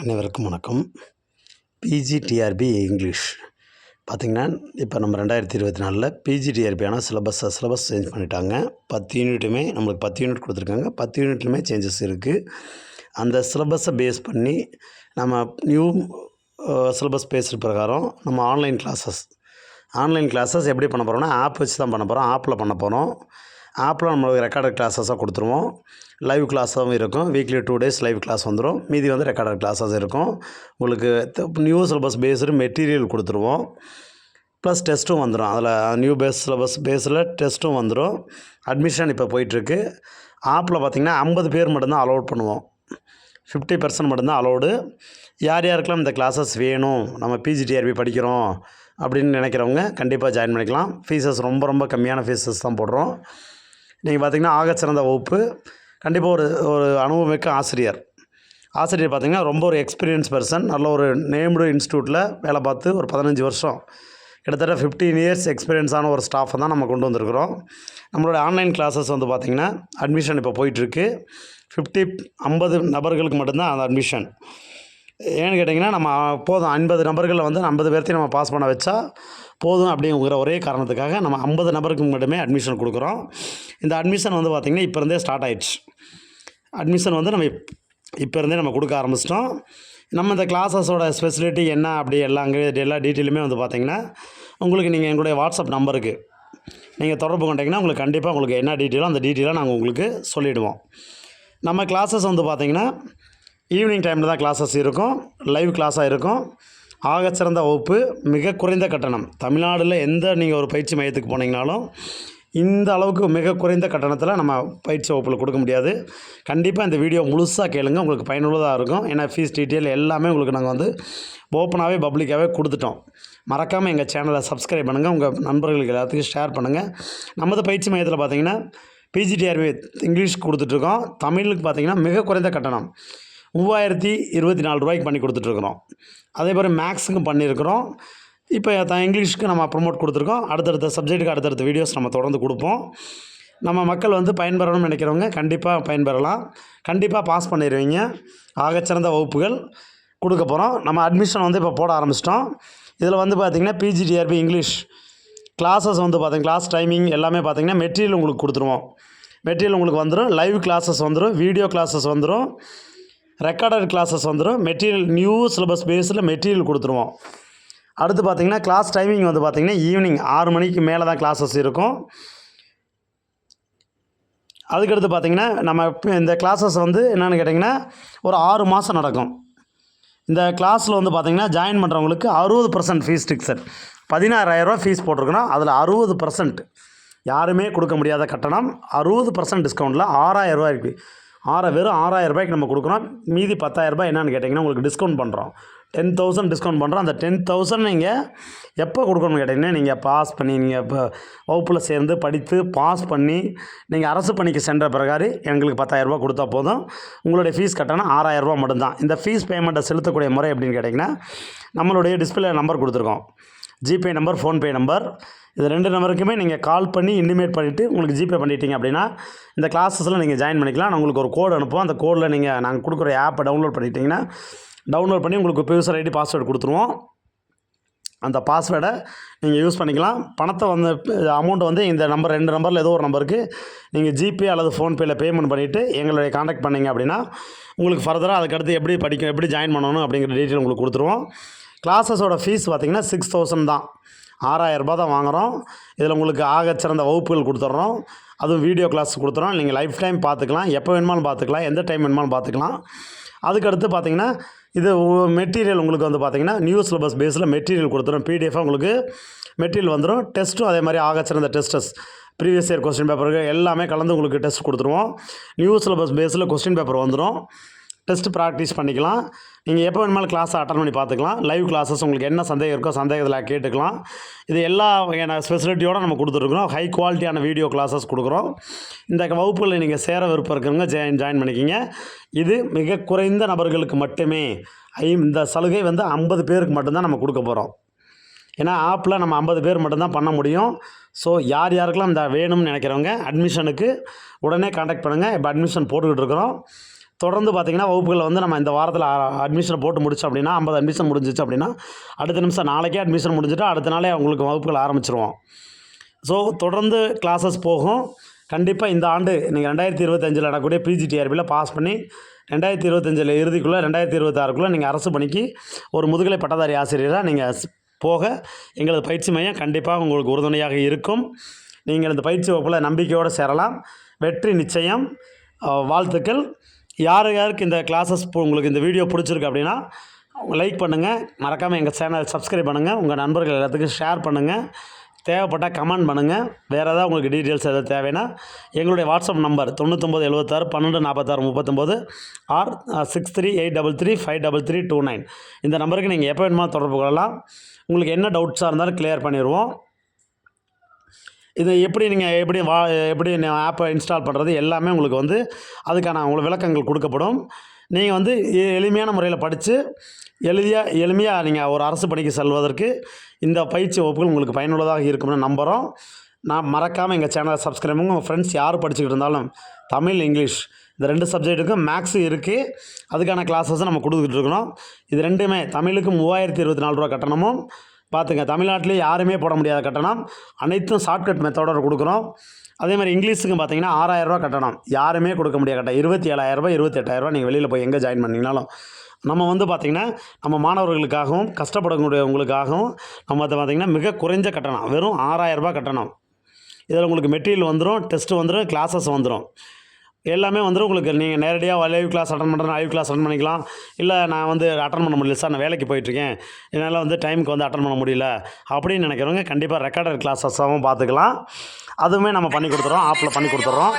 அனைவருக்கும் வணக்கம். PGTRB English பார்த்திங்கன்னா இப்போ நம்ம ரெண்டாயிரத்தி இருபத்தி நாலில் பிஜிடிஆர்பியான சிலபஸை சிலபஸ் சேஞ்ச் பண்ணிட்டாங்க. பத்து யூனிட்டுமே நம்மளுக்கு பத்து யூனிட் கொடுத்துருக்காங்க. பத்து யூனிட்லுமே சேஞ்சஸ் இருக்குது அந்த சிலபஸை பேஸ் பண்ணி நம்ம நியூ சிலபஸ் பேசுகிற பிரகாரம் நம்ம ஆன்லைன் கிளாஸஸ் ஆன்லைன் கிளாஸஸ் எப்படி பண்ண போகிறோம்னா ஆப் வச்சு தான் பண்ண போகிறோம் ஆப்பில் பண்ண போகிறோம் ஆப்பில் நம்மளுக்கு ரெக்கார்டட் கிளாஸஸாக கொடுத்துருவோம். லைவ் கிளாஸாகவும் இருக்கும். Weekly two days live class வந்துடும் மீதி வந்து ரெக்கார்டட் கிளாஸஸ் இருக்கும். உங்களுக்கு நியூ சிலபஸ் பேஸ்டு மெட்டீரியல் கொடுத்துருவோம். ப்ளஸ் டெஸ்ட்டும் வந்துடும் அதில் நியூ பேஸ் சிலபஸ் பேஸில் டெஸ்ட்டும் வந்துடும் அட்மிஷன் இப்போ போயிட்டுருக்கு. ஆப்பில் பார்த்திங்கன்னா ஐம்பது பேர் மட்டும்தான் அலோட் பண்ணுவோம். ஃபிஃப்டி பர்சன்ட் மட்டும்தான் அலோடு யார் யாருக்கெல்லாம் இந்த கிளாஸஸ் வேணும்? நம்ம பிஜிடிஆர்பி படிக்கிறோம் அப்படின்னு நினைக்கிறவங்க கண்டிப்பாக ஜாயின் பண்ணிக்கலாம். ஃபீஸஸ் ரொம்ப ரொம்ப கம்மியான ஃபீஸஸ் தான் போடுறோம். நீங்கள் பார்த்திங்கன்னா ஆகச்சிறந்த வகுப்பு. கண்டிப்பாக ஒரு ஒரு அனுபவமிக்க ஆசிரியர். ஆசிரியர் பார்த்திங்கன்னா ரொம்ப ஒரு எக்ஸ்பீரியன்ஸ் பர்சன் நல்ல ஒரு நேம்டு இன்ஸ்டியூட்டில் வேலை பார்த்து ஒரு பதினஞ்சு வருஷம். கிட்டத்தட்ட ஃபிஃப்டீன் இயர்ஸ் எக்ஸ்பீரியன்ஸான ஒரு ஸ்டாஃபை தான் நம்ம கொண்டு வந்திருக்கிறோம். நம்மளோட ஆன்லைன் கிளாஸஸ் வந்து பார்த்திங்கன்னா அட்மிஷன் இப்போ போயிட்டுருக்கு ஃபிஃப்டி ஐம்பது நபர்களுக்கு மட்டும்தான் அந்த அட்மிஷன் ஏன்னு கேட்டிங்கன்னா நம்ம போதும் ஐம்பது நபர்களில் வந்து ஐம்பது பேர்த்தையும் நம்ம பாஸ் பண்ண வச்சா போதும் அப்படிங்கிற ஒரே காரணத்துக்காக நம்ம ஐம்பது நபருக்கு மட்டுமே அட்மிஷன் கொடுக்குறோம். இந்த அட்மிஷன் வந்து பார்த்திங்கன்னா இப்போ இருந்தே ஸ்டார்ட் ஆயிடுச்சு. அட்மிஷன் வந்து நம்ம இப்- இப்போ இருந்தே நம்ம கொடுக்க ஆரம்பிச்சிட்டோம். நம்ம இந்த கிளாஸஸோட ஸ்பெசிலிட்டி என்ன அப்படி எல்லாம் அங்கே எல்லா டீட்டெயிலுமே வந்து பார்த்திங்கன்னா உங்களுக்கு நீங்கள் எங்களுடைய வாட்ஸ்அப் நம்பருக்கு நீங்கள் தொடர்பு கொண்டீங்கன்னா உங்களுக்கு கண்டிப்பாக உங்களுக்கு என்ன டீட்டெயிலோ அந்த டீட்டெயிலாக நாங்கள் உங்களுக்கு சொல்லிவிடுவோம் நம்ம கிளாஸஸ் வந்து பார்த்திங்கன்னா ஈவினிங் டைமில் தான் கிளாஸஸ் இருக்கும். லைவ் கிளாஸாக இருக்கும். ஆகச்சிறந்த வகுப்பு மிக குறைந்த கட்டணம். தமிழ்நாடில் எந்த நீங்கள் ஒரு பயிற்சி மையத்துக்கு போனீங்கனாலும் இந்த அளவுக்கு மிக குறைந்த கட்டணத்தில் நம்ம பயிற்சி வகுப்பில் கொடுக்க முடியாது. கண்டிப்பாக இந்த வீடியோ முழுசாக கேளுங்க. உங்களுக்கு பயனுள்ளதாக இருக்கும். ஏன்னா ஃபீஸ் டீட்டெயில் எல்லாமே உங்களுக்கு நாங்கள் வந்து ஓப்பனாகவே பப்ளிக்காகவே கொடுத்துட்டோம். மறக்காமல் எங்கள் சேனலை சப்ஸ்கிரைப் பண்ணுங்கள் உங்கள் நண்பர்களுக்கு எல்லாத்துக்கும் ஷேர் பண்ணுங்கள் நமது பயிற்சி மையத்தில் பார்த்தீங்கன்னா பிஜிடிஆர்வி இங்கிலீஷ் கொடுத்துட்ருக்கோம் தமிழுக்கு பார்த்தீங்கன்னா மிக குறைந்த கட்டணம். மூவாயிரத்தி இருபத்தி நாலு ரூபாய்க்கு பண்ணி கொடுத்துட்ருக்குறோம் அதே மாதிரி மேக்ஸுக்கும் பண்ணியிருக்கிறோம். இப்போ த இங்கிலீஷ்க்கு நம்ம ப்ரொமோட் கொடுத்துருக்கோம். அடுத்தடுத்த சப்ஜெக்ட்டுக்கு அடுத்தடுத்த வீடியோஸ் நம்ம தொடர்ந்து கொடுப்போம். நம்ம மக்கள் வந்து பயன்பெறணும்னு நினைக்கிறவங்க கண்டிப்பாக பயன்பெறலாம். கண்டிப்பாக பாஸ் பண்ணிடுவீங்க ஆகச்சிறந்த வகுப்புகள் கொடுக்க போகிறோம் நம்ம அட்மிஷன் வந்து இப்போ போட ஆரம்பிச்சிட்டோம். இதில் வந்து பார்த்திங்கன்னா பிஜிடிஆர்பி இங்கிலீஷ் கிளாஸஸ் வந்து பார்த்திங்கன்னா கிளாஸ் டைமிங் எல்லாமே பார்த்தீங்கன்னா மெட்டீரியல் உங்களுக்கு கொடுத்துருவோம். மெட்டீரியல் உங்களுக்கு வந்துடும் லைவ் கிளாஸஸ் வந்துடும் வீடியோ கிளாஸஸ் வந்துடும் ரெக்கார்டட் கிளாஸஸ் வந்துடும் மெட்டீரியல் நியூ சிலபஸ் பேஸில் மெட்டீரியல் கொடுத்துருவோம். அடுத்து பார்த்தீங்கன்னா கிளாஸ் டைமிங் வந்து பார்த்தீங்கன்னா ஈவினிங் ஆறு மணிக்கு மேலே தான் கிளாஸஸ் இருக்கும். அதுக்கடுத்து பார்த்தீங்கன்னா நம்ம இந்த கிளாஸஸ் வந்து என்னென்னு கேட்டிங்கன்னா ஒரு ஆறு மாதம் நடக்கும். இந்த கிளாஸில் வந்து பார்த்திங்கன்னா ஜாயின் பண்ணுறவங்களுக்கு அறுபது பர்சன்ட் ஃபீஸ் டிக்சர் பதினாறாயிரரூவா ஃபீஸ் போட்டிருக்கணும் அதில் அறுபது பர்சன்ட் யாருமே கொடுக்க முடியாத கட்டணம். அறுபது பர்சன்ட் டிஸ்கவுண்ட்டில் ஆறாயிரரூவா இருக்குது ஆற வெறும் ஆறாயிரம் ரூபாய்க்கு நம்ம கொடுக்குறோம். மீதி பத்தாயிரரூபா என்னன்னு கேட்டிங்கன்னா உங்களுக்கு டிஸ்கவுண்ட் பண்ணுறோம் டென் தௌசண்ட் டிஸ்கவுண்ட் பண்ணுறோம் அந்த டென் தௌசண்ட் நீங்கள் எப்போ கொடுக்கணும்னு கேட்டிங்கன்னா நீங்கள் பாஸ் பண்ணி நீங்கள் இப்போ வகுப்பில் சேர்ந்து படித்து பாஸ் பண்ணி நீங்கள் அரசு பணிக்கு சென்ற பிறகாரி எங்களுக்கு பத்தாயிரரூபா கொடுத்தா போதும். உங்களுடைய ஃபீஸ் கட்டணம் ஆறாயிரரூபா மட்டும்தான். இந்த ஃபீஸ் பேமெண்ட்டை செலுத்தக்கூடிய முறை எப்படின்னு கேட்டிங்கன்னா நம்மளுடைய டிஸ்பிளே நம்பர் கொடுத்துருக்கோம். GPay number PhonePe number. இது ரெண்டு நம்பருக்குமே நீங்கள் கால் பண்ணி இன்டிமேட் பண்ணிவிட்டு உங்களுக்கு ஜிபே பண்ணிட்டீங்க அப்படின்னா இந்த கிளாஸஸில் நீங்கள் ஜாயின் பண்ணிக்கலாம். நான் உங்களுக்கு ஒரு கோடு அனுப்புவோம் அந்த கோடில் நீங்கள் நாங்கள் கொடுக்குற ஆப்பை டவுன்லோட் பண்ணிட்டீங்கன்னா டவுன்லோட் பண்ணி உங்களுக்கு யூசர் ஐடி பாஸ்வேர்டு கொடுத்துருவோம். அந்த பாஸ்வேர்டை நீங்கள் யூஸ் பண்ணிக்கலாம். பணத்தை வந்து அமௌண்ட் வந்து இந்த நம்பர் ரெண்டு நம்பரில் ஏதோ ஒரு நம்பருக்கு நீங்கள் ஜிபே அல்லது ஃபோன்பேயில் பேமெண்ட் பண்ணிவிட்டு எங்களுடைய காண்டாக்ட் பண்ணிங்க அப்படின்னா உங்களுக்கு ஃபர்தராக அதுக்கடுத்து எப்படி படிக்க எப்படி ஜாயின் பண்ணணும் அப்படிங்கிற டீட்டெயில் உங்களுக்கு கொடுத்துருவோம். கிளாஸஸோட ஃபீஸ் பார்த்திங்கன்னா சிக்ஸ் தௌசண்ட் தான். ஆறாயிரரூபா தான் வாங்குகிறோம் இதில் உங்களுக்கு ஆகச்சிறந்த வகுப்புகள் கொடுத்துட்றோம். அதுவும் வீடியோ கிளாஸ் கொடுத்துறோம் நீங்கள் லைஃப் டைம் பார்த்துக்கலாம். எப்போ வேணுமாலும் பார்த்துக்கலாம். எந்த டைம் வேணுமாலும் பார்த்துக்கலாம். அதுக்கடுத்து பார்த்தீங்கன்னா இது மெட்டீரியல் உங்களுக்கு வந்து பார்த்திங்கன்னா நியூ சிலபஸ் பேஸில் மெட்டீரியல் கொடுத்துரும் பிடிஎஃபாக உங்களுக்கு மெட்டீரியல் வந்துடும் டெஸ்ட்டும் அதே மாதிரி ஆகச்சிறந்த டெஸ்டஸ் ப்ரீவியஸ் இயர் கொஸ்டின் பேப்பருக்கு எல்லாமே கலந்து உங்களுக்கு டெஸ்ட் கொடுத்துருவோம். நியூ சிலபஸ் பேஸில் கொஸ்டின் பேப்பர் வந்துடும் டெஸ்ட் ப்ராக்டிஸ் பண்ணிக்கலாம். நீங்கள் எப்போ வேணுமாலும் கிளாஸை அட்டன் பண்ணி பார்த்துக்கலாம். லைவ் கிளாஸஸ் உங்களுக்கு என்ன சந்தேகம் இருக்கோ சந்தேகத்தில் கேட்டுக்கலாம். இது எல்லா வகையான ஃபெசிலிட்டியோடு நம்ம கொடுத்துருக்குறோம் ஹை குவாலிட்டியான வீடியோ கிளாஸஸ் கொடுக்குறோம். இந்த வகுப்புகளில் நீங்கள் சேர விருப்பம் இருக்கிறவங்க ஜாயின் ஜாயின் பண்ணிக்கிங்க. இது மிக குறைந்த நபர்களுக்கு மட்டுமே ஐ இந்த சலுகை வந்து ஐம்பது பேருக்கு மட்டும்தான் நம்ம கொடுக்க போகிறோம் ஏன்னா ஆப்பில் நம்ம ஐம்பது பேர் மட்டும்தான் பண்ண முடியும். ஸோ யார் யாருக்கெல்லாம் இந்த வேணும்னு நினைக்கிறவங்க அட்மிஷனுக்கு உடனே காண்டாக்ட் பண்ணுங்கள் இப்போ அட்மிஷன் போட்டுக்கிட்டு இருக்கிறோம். தொடர்ந்து பார்த்தீங்கன்னா வகுப்புகளில் வந்து நம்ம இந்த வாரத்தில் அட்மிஷன் போட்டு முடிச்சோம் அப்படின்னா ஐம்பது அட்மிஷன் முடிஞ்சிச்சு அப்படின்னா அடுத்த நிமிஷம் நாளைக்கே அட்மிஷன் முடிஞ்சுட்டு அடுத்த நாளே அவங்களுக்கு வகுப்புகள் ஆரம்பிச்சிருவோம். ஸோ தொடர்ந்து கிளாஸஸ் போகும். கண்டிப்பாக இந்த ஆண்டு நீங்கள் ரெண்டாயிரத்தி இருபத்தஞ்சில் நடக்கக்கூடிய பிஜிடிஆர்பியில் பாஸ் பண்ணி ரெண்டாயிரத்தி இருபத்தஞ்சில் இறுதிக்குள்ளே ரெண்டாயிரத்தி இருபத்தாறுக்குள்ளே நீங்கள் அரசு பணிக்கு ஒரு முதுகலை பட்டதாரி ஆசிரியராக நீங்கள் போக எங்களது பயிற்சி மையம் கண்டிப்பாக உங்களுக்கு உறுதுணையாக இருக்கும். நீங்கள் இந்த பயிற்சி வகுப்பில் நம்பிக்கையோடு சேரலாம். வெற்றி நிச்சயம். வாழ்த்துக்கள். யார் யாருக்கு இந்த கிளாஸஸ் உங்களுக்கு இந்த வீடியோ பிடிச்சிருக்கு அப்படின்னா லைக் பண்ணுங்கள் மறக்காமல் எங்கள் சேனல் சப்ஸ்கிரைப் பண்ணுங்கள் உங்கள் நண்பர்கள் எல்லாத்துக்கும் ஷேர் பண்ணுங்கள் தேவைப்பட்டால் கமெண்ட் பண்ணுங்கள் வேறு ஏதாவது உங்களுக்கு டீட்டெயில்ஸ் எதாவது தேவைன்னா எங்களுடைய வாட்ஸ்அப் நம்பர் தொண்ணூத்தொம்பது எழுபத்தாறு பன்னெண்டு நாற்பத்தாறு முப்பத்தொம்போது or six three eight double three five double three two nine இந்த நம்பருக்கு நீங்கள் எப்போ வேணுமா தொடர்பு கொள்ளலாம். உங்களுக்கு என்ன டவுட்ஸாக இருந்தாலும் கிளியர் பண்ணிடுவோம் இது எப்படி நீங்கள் எப்படி வா எப்படி ஆப்பை இன்ஸ்டால் பண்ணுறது எல்லாமே உங்களுக்கு வந்து அதுக்கான உங்களுக்கு விளக்கங்கள் கொடுக்கப்படும். நீங்கள் வந்து எளிமையான முறையில் படித்து எளிதாக எளிமையாக நீங்கள் ஒரு அரசு பணிக்கு செல்வதற்கு இந்த பயிற்சி வகுப்புகள் உங்களுக்கு பயனுள்ளதாக இருக்கும்னு நம்புகிறோம் நான் மறக்காமல் எங்கள் சேனலை சப்ஸ்கிரைப் பண்ணுங்க. உங்கள் ஃப்ரெண்ட்ஸ் யார் படிச்சுக்கிட்டு இருந்தாலும் தமிழ் இங்கிலீஷ் இந்த ரெண்டு சப்ஜெக்ட்டுக்கும் மேக்ஸு இருக்குது அதுக்கான கிளாஸஸும் நம்ம கொடுத்துக்கிட்டு இருக்கிறோம். இது ரெண்டுமே தமிழுக்கு மூவாயிரத்தி இருபத்தி நாலு ரூபா கட்டணமும் பார்த்துங்க தமிழ்நாட்டிலே யாருமே போட முடியாத கட்டணம். அனைத்தும் ஷார்ட்கட் மெத்தடோட கொடுக்குறோம். அதே மாதிரி இங்கிலீஷுக்கு பார்த்தீங்கன்னா ஆறாயிரரூவா கட்டணம். யாருமே கொடுக்க முடியாத கட்டணம். இருபத்தி ஏழாயிரரூபா இருபத்தெட்டாயிரரூபா நீங்கள் வெளியில் போய் எங்கே ஜாயின் பண்ணிங்கனாலும். நம்ம வந்து பார்த்திங்கன்னா நம்ம மாணவர்களுக்காகவும் கஷ்டப்படக்கூடியவங்களுக்காகவும் நம்ம வந்து பார்த்திங்கன்னா மிக குறைஞ்ச கட்டணம். வெறும் ஆறாயிரரூபா கட்டணம். இதில் உங்களுக்கு மெட்டீரியல் வந்துடும் டெஸ்ட்டு வந்துடும் கிளாஸஸ் வந்துடும் எல்லாமே வந்துடும் உங்களுக்கு நீங்கள் நேரடியாக லைவ் கிளாஸ் அட்டன் பண்ணுறேன் லைவ் கிளாஸ் அட்டன் பண்ணிக்கலாம். இல்லை நான் வந்து அட்டன் பண்ண முடியல சார் நான் வேலைக்கு போயிட்டுருக்கேன். என்னால் வந்து டைமுக்கு வந்து அட்டன் பண்ண முடியல. அப்படின்னு நினைக்கிறவங்க கண்டிப்பாக ரெக்கார்டர் கிளாஸஸாகவும் பார்த்துக்கலாம். அதுவுமே நம்ம பண்ணி கொடுத்துறோம். ஆப்பில் பண்ணி கொடுத்துட்றோம்